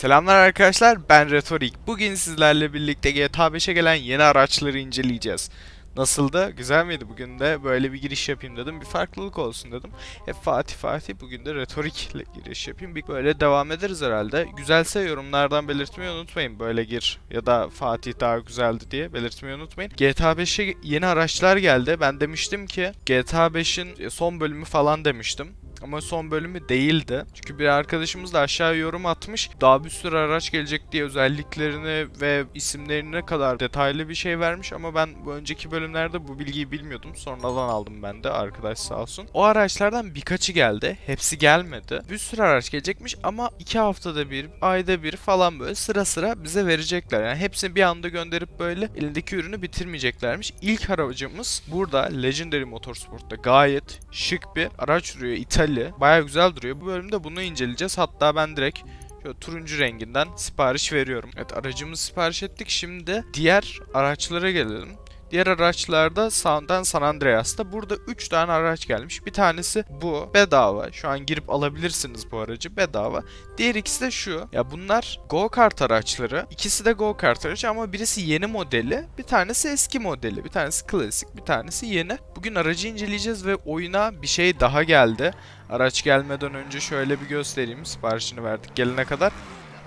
Selamlar arkadaşlar ben Retorik. Bugün sizlerle birlikte GTA 5'e gelen yeni araçları inceleyeceğiz. Nasıldı? Güzel miydi? Bugün de böyle bir giriş yapayım dedim. Bir farklılık olsun dedim. Hep Fatih Fatih bugün de Retorik ile giriş yapayım. Bir böyle devam ederiz herhalde. Güzelse yorumlardan belirtmeyi unutmayın. Böyle gir ya da Fatih daha güzeldi diye belirtmeyi unutmayın. GTA 5'e yeni araçlar geldi. Ben demiştim ki GTA 5'in son bölümü falan demiştim. Ama son bölümü değildi. Çünkü bir arkadaşımız da aşağı yorum atmış. Daha bir sürü araç gelecek diye özelliklerini ve isimlerine kadar detaylı bir şey vermiş. Ama ben bu önceki bölümlerde bu bilgiyi bilmiyordum. Sonradan aldım ben de arkadaş sağ olsun. O araçlardan birkaçı geldi. Hepsi gelmedi. Bir sürü araç gelecekmiş ama iki haftada bir, ayda bir falan böyle sıra sıra bize verecekler. Yani hepsini bir anda gönderip böyle elindeki ürünü bitirmeyeceklermiş. İlk aracımız burada Legendary Motorsport'ta gayet şık bir araç duruyor. İtalya. Baya güzel duruyor. Bu bölümde bunu inceleyeceğiz. Hatta ben direkt Şöyle turuncu renginden sipariş veriyorum. Evet aracımızı sipariş ettik. Şimdi diğer araçlara gelelim. Diğer araçlarda Sound'dan San Andreas'ta burada 3 tane araç gelmiş. Bir tanesi bu bedava. Şu an girip alabilirsiniz bu aracı bedava. Diğer ikisi de şu. Ya bunlar go-kart araçları. İkisi de go-kart aracı ama birisi yeni modeli, bir tanesi eski modeli. Bir tanesi klasik, bir tanesi yeni. Bugün aracı inceleyeceğiz ve oyuna bir şey daha geldi. Araç gelmeden önce şöyle bir göstereyim. Siparişini verdik gelene kadar.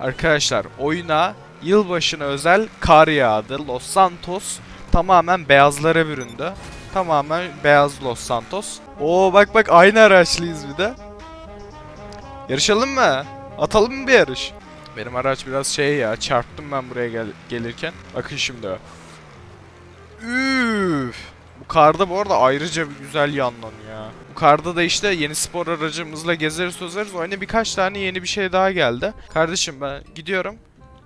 Arkadaşlar oyuna yılbaşına özel kar yağdı. Los Santos tamamen beyazlara büründü. Tamamen beyaz Los Santos. Oo bak bak aynı araçlıyız bir de. Yarışalım mı? Atalım mı bir yarış? Benim araç biraz şey ya çarptım ben buraya gel gelirken. Bakın şimdi. Üf. Bu karda bu arada ayrıca bir güzel yanlanıyor ya. Bu karda da işte yeni spor aracımızla gezeriz sözeriz. Oyuna birkaç tane yeni bir şey daha geldi. Kardeşim ben gidiyorum.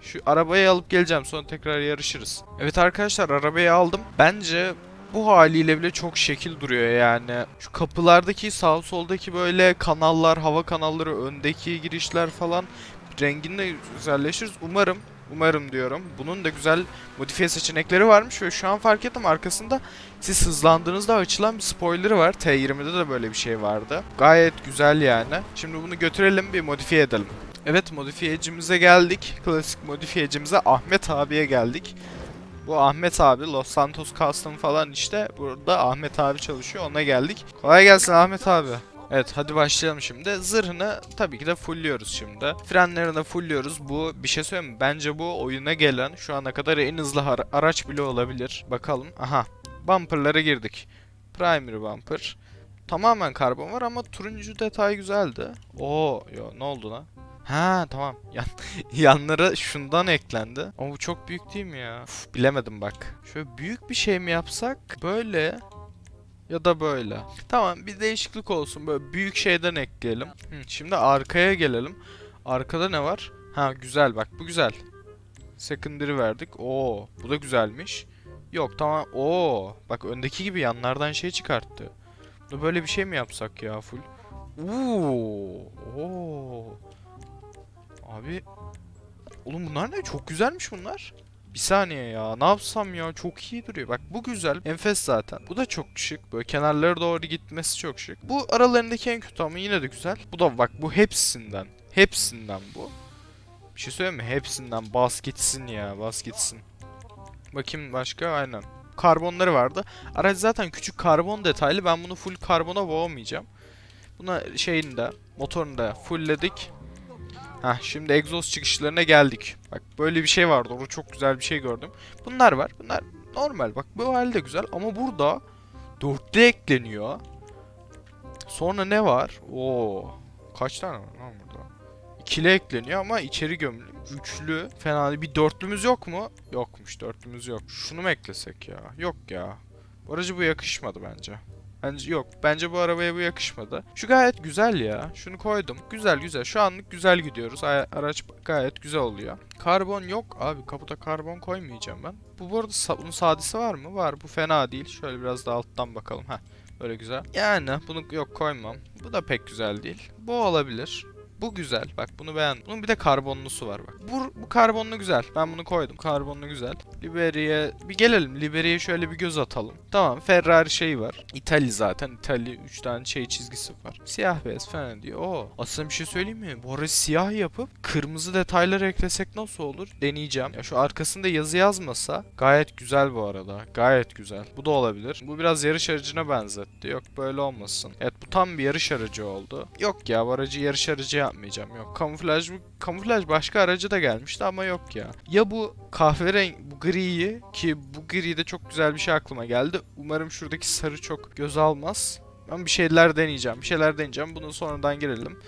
Şu arabayı alıp geleceğim sonra tekrar yarışırız. Evet arkadaşlar arabayı aldım. Bence bu haliyle bile çok şekil duruyor yani. Şu kapılardaki sağ soldaki böyle kanallar, hava kanalları, öndeki girişler falan rengini güzelleşiriz. Umarım, umarım diyorum. Bunun da güzel modifiye seçenekleri varmış ve şu an fark ettim arkasında siz hızlandığınızda açılan bir spoilerı var. T20'de de böyle bir şey vardı. Gayet güzel yani. Şimdi bunu götürelim bir modifiye edelim. Evet modifiyecimize geldik. Klasik modifiyecimize Ahmet abiye geldik. Bu Ahmet abi Los Santos Custom falan işte burada Ahmet abi çalışıyor ona geldik. Kolay gelsin Ahmet abi. Evet hadi başlayalım şimdi. Zırhını tabii ki de fullliyoruz şimdi. Frenlerini de fullliyoruz. Bu bir şey söyleyeyim mi? Bence bu oyuna gelen şu ana kadar en hızlı ara- araç bile olabilir. Bakalım. Aha. Bumper'lara girdik. Primary bumper. Tamamen karbon var ama turuncu detay güzeldi. Oo, yo ne oldu lan? Ha tamam. Yan, yanlara şundan eklendi. Ama bu çok büyük değil mi ya? Uf, bilemedim bak. Şöyle büyük bir şey mi yapsak? Böyle ya da böyle. Tamam bir değişiklik olsun. Böyle büyük şeyden ekleyelim. Hı, şimdi arkaya gelelim. Arkada ne var? Ha güzel bak bu güzel. Secondary verdik. Oo bu da güzelmiş. Yok tamam. Oo bak öndeki gibi yanlardan şey çıkarttı. Böyle bir şey mi yapsak ya full? Oo. Oo. Abi Oğlum bunlar ne? Çok güzelmiş bunlar. Bir saniye ya. Ne yapsam ya? Çok iyi duruyor. Bak bu güzel. Enfes zaten. Bu da çok şık. Böyle kenarlara doğru gitmesi çok şık. Bu aralarındaki en kötü ama yine de güzel. Bu da bak bu hepsinden. Hepsinden bu. Bir şey söyleyeyim mi? Hepsinden bas gitsin ya. Bas gitsin. Bakayım başka. Aynen. Karbonları vardı. Araç zaten küçük karbon detaylı. Ben bunu full karbona boğmayacağım. Buna şeyini de motorunu da fullledik. Heh şimdi egzoz çıkışlarına geldik. Bak böyle bir şey vardı. Orada çok güzel bir şey gördüm. Bunlar var. Bunlar normal. Bak bu halde güzel ama burada dörtlü ekleniyor. Sonra ne var? Oo. Kaç tane var lan burada? İkili ekleniyor ama içeri gömülü. Üçlü. Fena değil. Bir dörtlümüz yok mu? Yokmuş. Dörtlümüz yok. Şunu mu eklesek ya? Yok ya. Aracı bu yakışmadı bence. Bence yok. Bence bu arabaya bu yakışmadı. Şu gayet güzel ya. Şunu koydum. Güzel güzel. Şu anlık güzel gidiyoruz. A- araç gayet güzel oluyor. Karbon yok. Abi kaputa karbon koymayacağım ben. Bu bu arada sa- bunun sadesi var mı? Var. Bu fena değil. Şöyle biraz daha alttan bakalım. Heh. Böyle güzel. Yani bunu yok koymam. Bu da pek güzel değil. Bu olabilir. Bu güzel. Bak bunu beğendim. Bunun bir de karbonlusu var bak. Bu, bu karbonlu güzel. Ben bunu koydum. Karbonlu güzel. Liberia'ya bir gelelim. Liberia'ya şöyle bir göz atalım. Tamam Ferrari şeyi var. İtali zaten. İtali 3 tane şey çizgisi var. Siyah beyaz falan diyor. Oo. Aslında bir şey söyleyeyim mi? Bu arada siyah yapıp kırmızı detaylar eklesek nasıl olur? Deneyeceğim. Ya şu arkasında yazı yazmasa gayet güzel bu arada. Gayet güzel. Bu da olabilir. Bu biraz yarış aracına benzetti. Yok böyle olmasın. Evet bu tam bir yarış aracı oldu. Yok ya bu aracı yarış aracı yapmayacağım. Yok kamuflaj kamuflaj başka aracı da gelmişti ama yok ya. Ya bu kahverengi bu griyi ki bu gri de çok güzel bir şey aklıma geldi. Umarım şuradaki sarı çok göz almaz. Ben bir şeyler deneyeceğim. Bir şeyler deneyeceğim. Bunu sonradan girelim.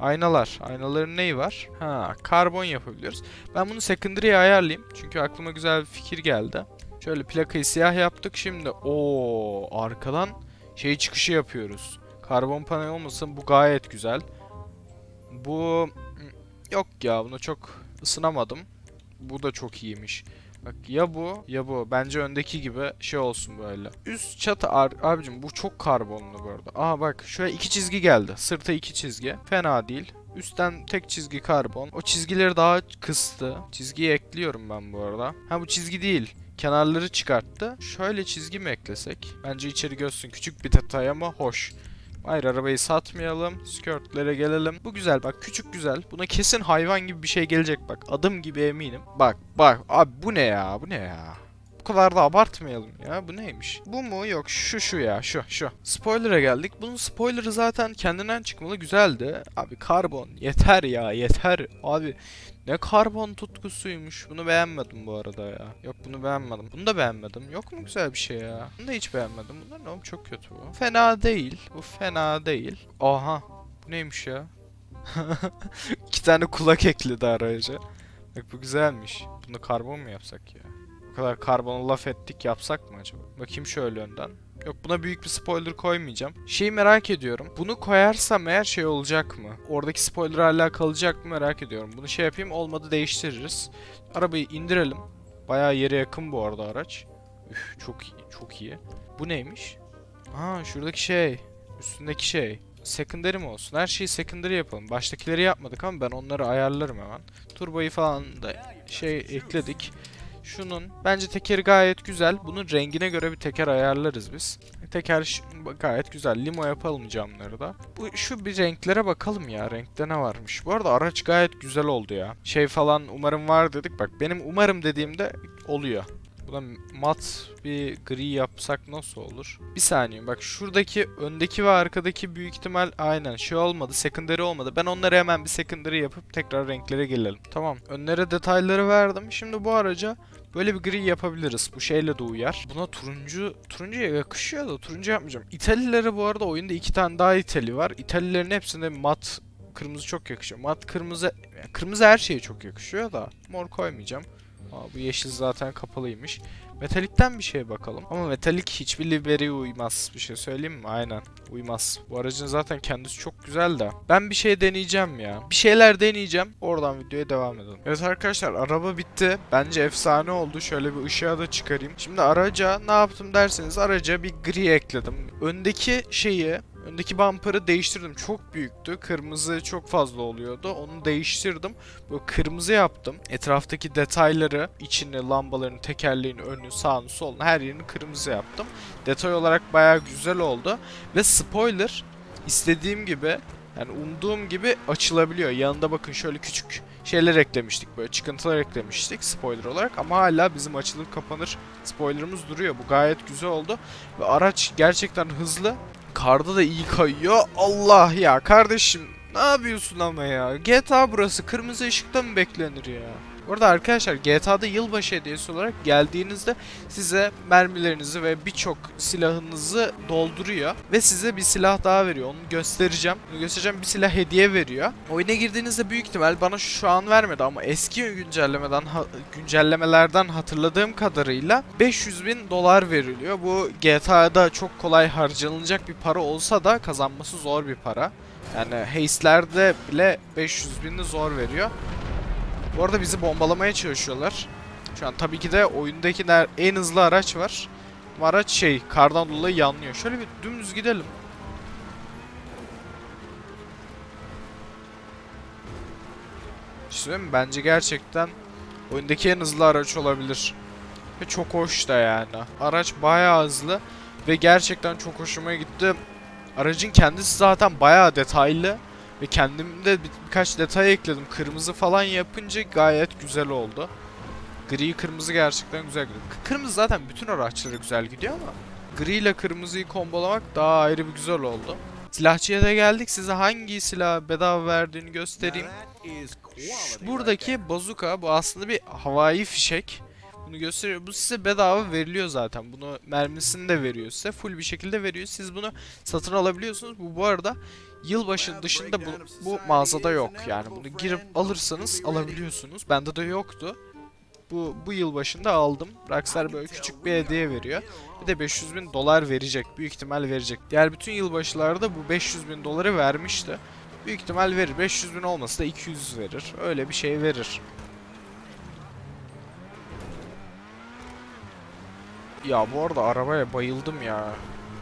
Aynalar. Aynaların neyi var? Ha, karbon yapabiliyoruz. Ben bunu secondary'e ayarlayayım. Çünkü aklıma güzel bir fikir geldi. Şöyle plakayı siyah yaptık. Şimdi o arkadan şey çıkışı yapıyoruz. Karbon panel olmasın bu gayet güzel. Bu yok ya bunu çok ısınamadım. Bu da çok iyiymiş. Bak ya bu ya bu. Bence öndeki gibi şey olsun böyle. Üst çatı ar- abicim bu çok karbonlu bu arada. Aha bak şöyle iki çizgi geldi. Sırta iki çizgi. Fena değil. Üstten tek çizgi karbon. O çizgileri daha kıstı. Çizgiyi ekliyorum ben bu arada. Ha bu çizgi değil. Kenarları çıkarttı. Şöyle çizgi mi eklesek? Bence içeri gözsün. Küçük bir detay ama hoş. Hayır arabayı satmayalım. Skirtlere gelelim. Bu güzel bak küçük güzel. Buna kesin hayvan gibi bir şey gelecek bak. Adım gibi eminim. Bak bak abi bu ne ya bu ne ya. Kadar da abartmayalım ya. Bu neymiş? Bu mu? Yok şu şu ya şu şu. Spoiler'a geldik. Bunun spoiler'ı zaten kendinden çıkmalı güzeldi. Abi karbon yeter ya yeter. Abi ne karbon tutkusuymuş. Bunu beğenmedim bu arada ya. Yok bunu beğenmedim. Bunu da beğenmedim. Yok mu güzel bir şey ya? Bunu da hiç beğenmedim. Bunlar ne oğlum çok kötü bu. Fena değil. Bu fena değil. Aha. Bu neymiş ya? İki tane kulak ekledi araca. Bak bu güzelmiş. Bunu karbon mu yapsak ya? Bu kadar karbonu laf ettik yapsak mı acaba? Bakayım şöyle önden. Yok buna büyük bir spoiler koymayacağım. Şeyi merak ediyorum. Bunu koyarsam eğer şey olacak mı? Oradaki spoiler hala kalacak mı merak ediyorum. Bunu şey yapayım olmadı değiştiririz. Arabayı indirelim. Bayağı yere yakın bu arada araç. Üf çok iyi çok iyi. Bu neymiş? Ha şuradaki şey. Üstündeki şey. Secondary mi olsun? Her şeyi secondary yapalım. Baştakileri yapmadık ama ben onları ayarlarım hemen. Turboyu falan da şey ekledik. Şunun bence tekeri gayet güzel. Bunun rengine göre bir teker ayarlarız biz. Teker gayet güzel. Limo yapalım camları da. Bu şu bir renklere bakalım ya. Renkte ne varmış? Bu arada araç gayet güzel oldu ya. Şey falan umarım var dedik. Bak benim umarım dediğimde oluyor. Buna mat bir gri yapsak nasıl olur? Bir saniye bak şuradaki öndeki ve arkadaki büyük ihtimal aynen şey olmadı secondary olmadı. Ben onları hemen bir secondary yapıp tekrar renklere gelelim. Tamam önlere detayları verdim. Şimdi bu araca böyle bir gri yapabiliriz. Bu şeyle de uyar. Buna turuncu turuncuya yakışıyor da turuncu yapmayacağım. İtalilere bu arada oyunda iki tane daha İtali var. İtalilerin hepsinde mat kırmızı çok yakışıyor. Mat kırmızı yani kırmızı her şeye çok yakışıyor da mor koymayacağım. Aa, bu yeşil zaten kapalıymış. Metalikten bir şeye bakalım. Ama metalik hiçbir liberiye uymaz. Bir şey söyleyeyim mi? Aynen. Uymaz. Bu aracın zaten kendisi çok güzel de. Ben bir şey deneyeceğim ya. Bir şeyler deneyeceğim. Oradan videoya devam edelim. Evet arkadaşlar araba bitti. Bence efsane oldu. Şöyle bir ışığa da çıkarayım. Şimdi araca ne yaptım derseniz araca bir gri ekledim. Öndeki şeyi Öndeki bumper'ı değiştirdim. Çok büyüktü. Kırmızı çok fazla oluyordu. Onu değiştirdim. Böyle kırmızı yaptım. Etraftaki detayları, içini, lambaların, tekerleğin, önünü, sağını, solunu her yerini kırmızı yaptım. Detay olarak bayağı güzel oldu. Ve spoiler istediğim gibi yani umduğum gibi açılabiliyor. Yanında bakın şöyle küçük şeyler eklemiştik böyle çıkıntılar eklemiştik spoiler olarak ama hala bizim açılır kapanır spoilerımız duruyor. Bu gayet güzel oldu ve araç gerçekten hızlı. Karda da iyi kayıyor. Allah ya kardeşim ne yapıyorsun ama ya? GTA burası kırmızı ışıkta mı beklenir ya? Orada arkadaşlar GTA'da yılbaşı hediyesi olarak geldiğinizde size mermilerinizi ve birçok silahınızı dolduruyor ve size bir silah daha veriyor. Onu göstereceğim. Onu göstereceğim bir silah hediye veriyor. Oyuna girdiğinizde büyük ihtimal bana şu an vermedi ama eski güncellemeden güncellemelerden hatırladığım kadarıyla 500 bin dolar veriliyor. Bu GTA'da çok kolay harcanılacak bir para olsa da kazanması zor bir para. Yani Haste'lerde bile 500 bini zor veriyor. Bu arada bizi bombalamaya çalışıyorlar. Şu an tabii ki de oyundaki en hızlı araç var. Bu araç şey kardan dolayı yanlıyor. Şöyle bir dümdüz gidelim. mi? Bence gerçekten oyundaki en hızlı araç olabilir. Ve çok hoş da yani. Araç bayağı hızlı ve gerçekten çok hoşuma gitti. Aracın kendisi zaten bayağı detaylı ve kendimde bir, birkaç detay ekledim. Kırmızı falan yapınca gayet güzel oldu. Gri kırmızı gerçekten güzel gidiyor. Kırmızı zaten bütün araçlara güzel gidiyor ama gri ile kırmızıyı kombolamak daha ayrı bir güzel oldu. Silahçıya da geldik. Size hangi silah bedava verdiğini göstereyim. Buradaki bazuka bu aslında bir havai fişek. Bunu gösteriyor. Bu size bedava veriliyor zaten. Bunu mermisini de veriyor size. Full bir şekilde veriyor. Siz bunu satın alabiliyorsunuz. Bu bu arada yılbaşı dışında bu, bu mağazada yok. Yani bunu girip alırsanız alabiliyorsunuz. Bende de yoktu. Bu bu yıl başında aldım. Rockstar böyle küçük bir hediye veriyor. Bir de 500 bin dolar verecek. Büyük ihtimal verecek. Diğer bütün yılbaşılarda bu 500 bin doları vermişti. Büyük ihtimal verir. 500 bin olmasa da 200 verir. Öyle bir şey verir. Ya bu arada arabaya bayıldım ya.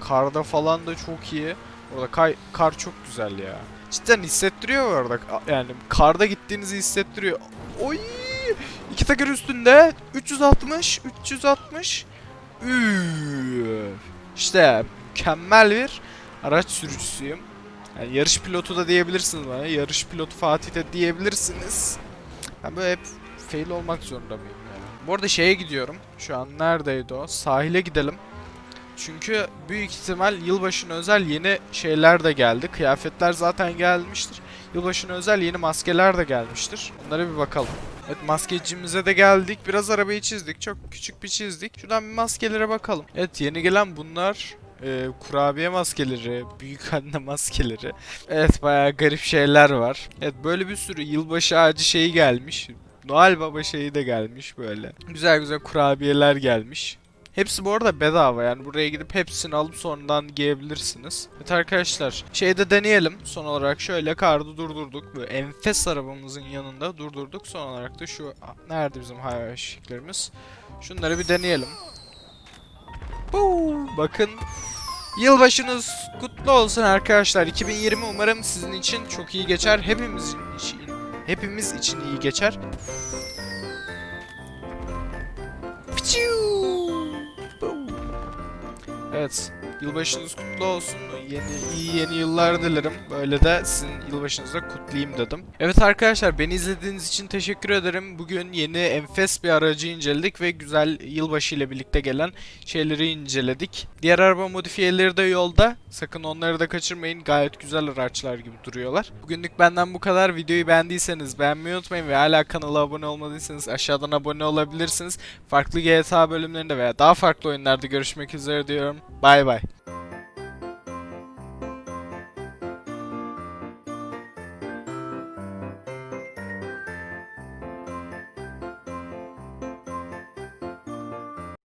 Karda falan da çok iyi. Orada kay- kar çok güzel ya. Cidden hissettiriyor bu arada. Yani karda gittiğinizi hissettiriyor. Oy! İki teker üstünde 360 360 Üf. İşte mükemmel bir araç sürücüsüyüm. Yani yarış pilotu da diyebilirsiniz bana. Yarış pilotu Fatih de diyebilirsiniz. Ben böyle hep fail olmak zorunda mıyım? Bu arada şeye gidiyorum. Şu an neredeydi o? Sahile gidelim. Çünkü büyük ihtimal yılbaşına özel yeni şeyler de geldi. Kıyafetler zaten gelmiştir. Yılbaşına özel yeni maskeler de gelmiştir. Onlara bir bakalım. Evet maskecimize de geldik. Biraz arabayı çizdik. Çok küçük bir çizdik. Şuradan bir maskelere bakalım. Evet yeni gelen bunlar. Ee, kurabiye maskeleri, büyük anne maskeleri. Evet bayağı garip şeyler var. Evet böyle bir sürü yılbaşı ağacı şeyi gelmiş. Noel Baba şeyi de gelmiş böyle. Güzel güzel kurabiyeler gelmiş. Hepsi bu arada bedava yani buraya gidip hepsini alıp sonradan giyebilirsiniz. Evet arkadaşlar şeyde deneyelim. Son olarak şöyle kardı durdurduk. Böyle enfes arabamızın yanında durdurduk. Son olarak da şu nerede bizim hayal ışıklarımız? Şunları bir deneyelim. Buu, bakın Yılbaşınız kutlu olsun arkadaşlar. 2020 umarım sizin için çok iyi geçer. Hepimiz için hepimiz için iyi geçer. Evet. Yılbaşınız kutlu olsun. Yeni iyi yeni yıllar dilerim. Böyle de sizin yılbaşınızı kutlayayım dedim. Evet arkadaşlar beni izlediğiniz için teşekkür ederim. Bugün yeni enfes bir aracı inceledik ve güzel yılbaşı ile birlikte gelen şeyleri inceledik. Diğer araba modifiyeleri de yolda. Sakın onları da kaçırmayın. Gayet güzel araçlar gibi duruyorlar. Bugünlük benden bu kadar. Videoyu beğendiyseniz beğenmeyi unutmayın ve hala kanala abone olmadıysanız aşağıdan abone olabilirsiniz. Farklı GTA bölümlerinde veya daha farklı oyunlarda görüşmek üzere diyorum. Bay bay.